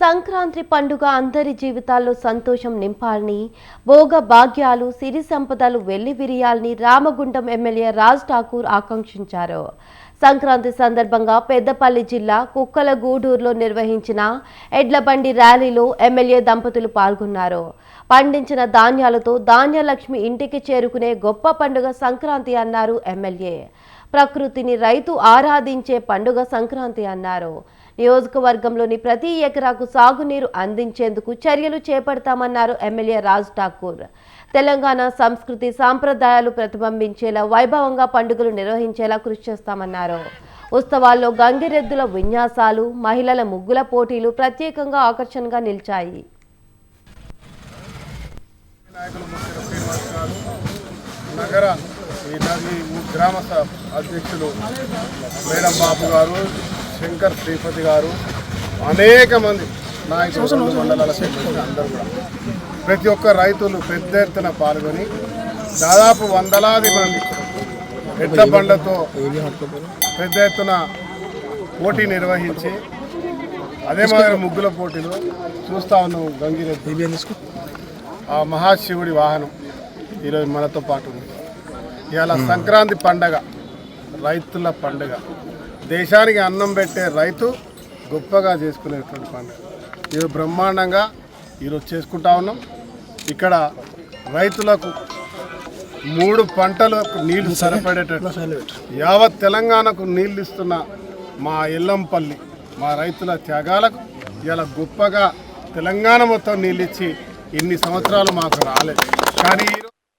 సంక్రాంతి పండుగ అందరి జీవితాల్లో సంతోషం నింపాలని భోగ భాగ్యాలు సిరి సంపదలు వెళ్ళి విరియాలని రామగుండం ఎమ్మెల్యే రాజ్ ఠాకూర్ ఆకాంక్షించారు. సంక్రాంతి సందర్భంగా పెద్దపల్లి జిల్లా కుక్కలగూడూరులో నిర్వహించిన ఎడ్లబండి ర్యాలీలో ఎమ్మెల్యే దంపతులు పాల్గొన్నారు. పండించిన ధాన్యాలతో ధాన్యలక్ష్మి ఇంటికి చేరుకునే గొప్ప పండుగ సంక్రాంతి అన్నారు ఎమ్మెల్యే. ప్రకృతిని రైతు ఆరాధించే పండుగ సంక్రాంతి అన్నారు. నియోజకవర్గంలోని ప్రతి ఎకరాకు సాగునీరు అందించేందుకు చర్యలు చేపడతామన్నారు ఎమ్మెల్యే రాజ్ ఠాకూర్. తెలంగాణ సంస్కృతి సాంప్రదాయాలు ప్రతిబింబించేలా వైభవంగా పండుగలు నిర్వహించేలా కృషి చేస్తామన్నారు. ఉత్సవాల్లో గంగిరెద్దుల విన్యాసాలు మహిళల ముగ్గుల పోటీలు ప్రత్యేకంగా ఆకర్షణగా నిలిచాయి. నగర గ్రామ అధ్యక్షులు మేడం బాబు గారు శంకర్ శ్రీపతి గారు అనేక మంది నాయకులు మండలాల సెక్రటరీ అందరూ కూడా. ప్రతి ఒక్క రైతులు పెద్ద ఎత్తున పాల్గొని దాదాపు వందలాది మంది ఎడ్ల బండ్లతో పెద్ద ఎత్తున పోటీ నిర్వహించి అదే మాదిరి ముగ్గుల పోటీలు చూస్తా ఉన్నాం గంగిరెద్దు. ఆ మహాశివుడి వాహనం ఈరోజు మనతో పాటు ఉంది. ఇవాళ సంక్రాంతి పండగ రైతుల పండగ. దేశానికి అన్నం పెట్టే రైతు గొప్పగా చేసుకునేటువంటి పండుగ. ఈరోజు బ్రహ్మాండంగా ఈరోజు చేసుకుంటా ఉన్నాం. ఇక్కడ రైతులకు మూడు పంటలకు నీళ్ళు సరిపడేటట్టు యావత్ తెలంగాణకు నీళ్ళు ఇస్తున్న మా ఎల్లంపల్లి మా రైతుల త్యాగాలకు ఇలా గొప్పగా తెలంగాణ మొత్తం నీళ్ళు ఇచ్చి ఇన్ని సంవత్సరాలు మాకు రాలేదు. కానీ